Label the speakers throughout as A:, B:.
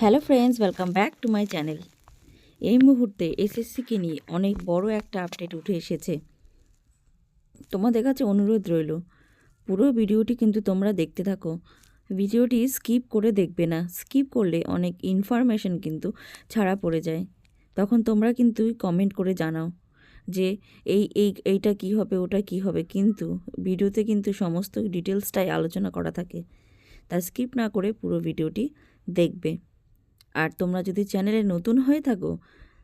A: Hello friends welcome back to my channel এই মুহূর্তে এসএসসিকে নিয়ে অনেক বড় একটা আপডেট উঠে এসেছে। তোমাদের কাছে অনুরোধ রইল, পুরো ভিডিওটি কিন্তু তোমরা দেখতে থাকো। ভিডিওটি স্কিপ করে দেখবে না স্কিপ করলে অনেক ইনফরমেশন কিন্তু ছাড়া পড়ে যায়। তখন তোমরা কিন্তু কমেন্ট করে জানাও যে এই এই, এইটা কি হবে, ওটা কি হবে, কিন্তু ভিডিওতে কিন্তু সমস্ত ডিটেলসটাই আলোচনা করা থাকে। তা স্কিপ না করে পুরো ভিডিওটি দেখবে। আর তোমরা যদি চ্যানেলে নতুন হয়ে থাকো,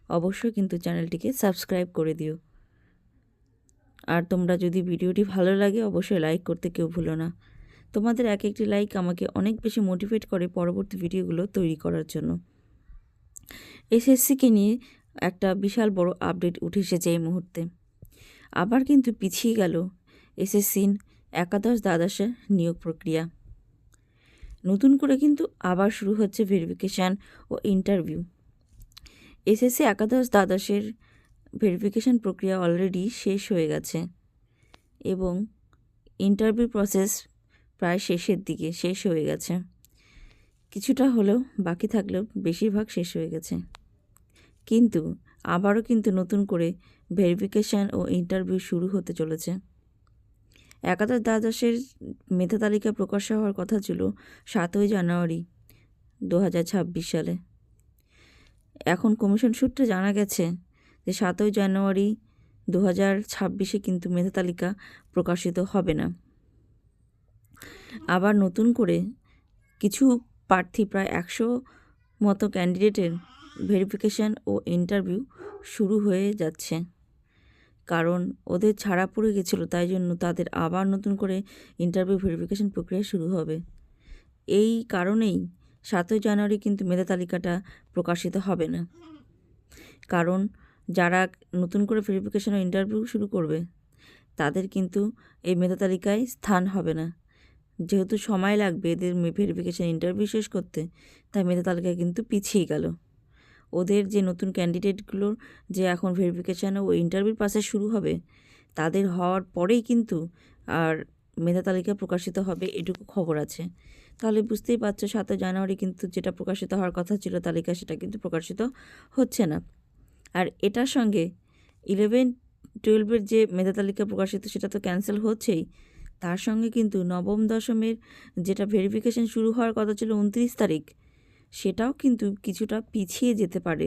A: অবশ্যই কিন্তু চ্যানেলটিকে সাবস্ক্রাইব করে দিও। আর তোমরা যদি ভিডিওটি ভালো লাগে, অবশ্যই লাইক করতে কেউ ভুলো না। তোমাদের এক একটি লাইক আমাকে অনেক বেশি মোটিভেট করে পরবর্তী ভিডিওগুলো তৈরি করার জন্য। এসএসসিকে নিয়ে একটা বিশাল বড় আপডেট উঠে এসেছে এই মুহূর্তে। আবার কিন্তু পিছিয়ে গেল এসএসসির একাদশ দ্বাদশের নিয়োগ প্রক্রিয়া। নতুন করে কিন্তু আবার শুরু হচ্ছে ভেরিফিকেশান ও ইন্টারভিউ এসএসসি একাদশ দ্বাদশের ভেরিফিকেশান প্রক্রিয়া অলরেডি শেষ হয়ে গেছে এবং ইন্টারভিউ প্রসেস প্রায় শেষের দিকে, শেষ হয়ে গেছে। কিছুটা হলেও বাকি থাকলেও বেশিরভাগ শেষ হয়ে গেছে। কিন্তু আবারও কিন্তু নতুন করে ভেরিফিকেশান ও ইন্টারভিউ শুরু হতে চলেছে। একাদশ দ্বাদশের মেধা তালিকা প্রকাশ হওয়ার কথা ছিল সাতই জানুয়ারি দু হাজার ছাব্বিশ সালে। এখন কমিশন সূত্রে জানা গেছে যে সাতই জানুয়ারি দু হাজার ছাব্বিশে কিন্তু মেধা তালিকা প্রকাশিত হবে না। আবার নতুন করে কিছু প্রার্থী, প্রায় একশো মতো ক্যান্ডিডেটের ভেরিফিকেশান ও ইন্টারভিউ শুরু হয়ে যাচ্ছে। কারণ ওদের ছাড়া পড়ে গেছিল, তাই জন্য তাদের আবার নতুন করে ইন্টারভিউ ভেরিফিকেশন প্রক্রিয়া শুরু হবে। এই কারণেই সাতই জানুয়ারি কিন্তু মেধা তালিকাটা প্রকাশিত হবে না। কারণ যারা নতুন করে ভেরিফিকেশন ও ইন্টারভিউ শুরু করবে, তাদের কিন্তু এই মেধা তালিকায় স্থান হবে না। যেহেতু সময় লাগবে এদের ভেরিফিকেশন ইন্টারভিউ শেষ করতে, তাই মেধা তালিকা কিন্তু পিছিয়ে গেল। ওদের যে নতুন ক্যান্ডিডেটগুলোর যে এখন ভেরিফিকেশান ও ইন্টারভিউ প্রসেস শুরু হবে, তাদের হওয়ার পরেই কিন্তু আর মেধা তালিকা প্রকাশিত হবে এটুকু খবর আছে। তাহলে বুঝতেই পারছ, সাতই জানুয়ারি কিন্তু যেটা প্রকাশিত হওয়ার কথা ছিল, তালিকা সেটা কিন্তু প্রকাশিত হচ্ছে না। আর এটার সঙ্গে ইলেভেন টুয়েলভের যে মেধা তালিকা প্রকাশিত সেটা তো ক্যান্সেল হচ্ছেই। তার সঙ্গে কিন্তু নবম দশমের যেটা ভেরিফিকেশান শুরু হওয়ার কথা ছিল, উনত্রিশ তারিখ। সেটাও কিন্তু কিছুটা পিছিয়ে যেতে পারে।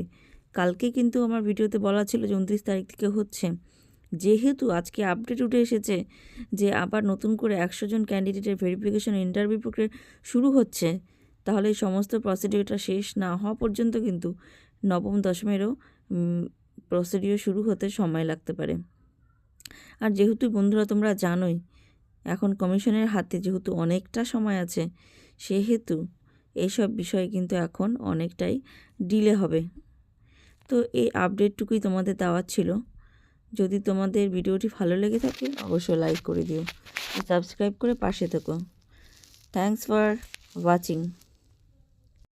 A: কালকে কিন্তু আমার ভিডিওতে বলা ছিল যে উনত্রিশ তারিখ থেকে হচ্ছে। যেহেতু আজকে আপডেট উঠে এসেছে যে আবার নতুন করে একশো জন ক্যান্ডিডেটের ভেরিফিকেশন ইন্টারভিউ প্রক্রিয়া শুরু হচ্ছে, তাহলে এই সমস্ত প্রসিডিওরটা শেষ না হওয়া পর্যন্ত কিন্তু নবম দশমেরও প্রসিডিও শুরু হতে সময় লাগতে পারে। আর যেহেতু বন্ধুরা তোমরা জানোই, এখন কমিশনের হাতে যেহেতু অনেকটা সময় আছে, সেহেতু এইসব বিষয় কিন্তু এখন অনেকটাই ডিলে হবে। তো এই আপডেটটুকুই তোমাদের দেওয়ার ছিল। যদি তোমাদের ভিডিওটি ভালো লেগে থাকে, অবশ্যই লাইক করে দিও। সাবস্ক্রাইব করে পাশে থেকো। Thanks for watching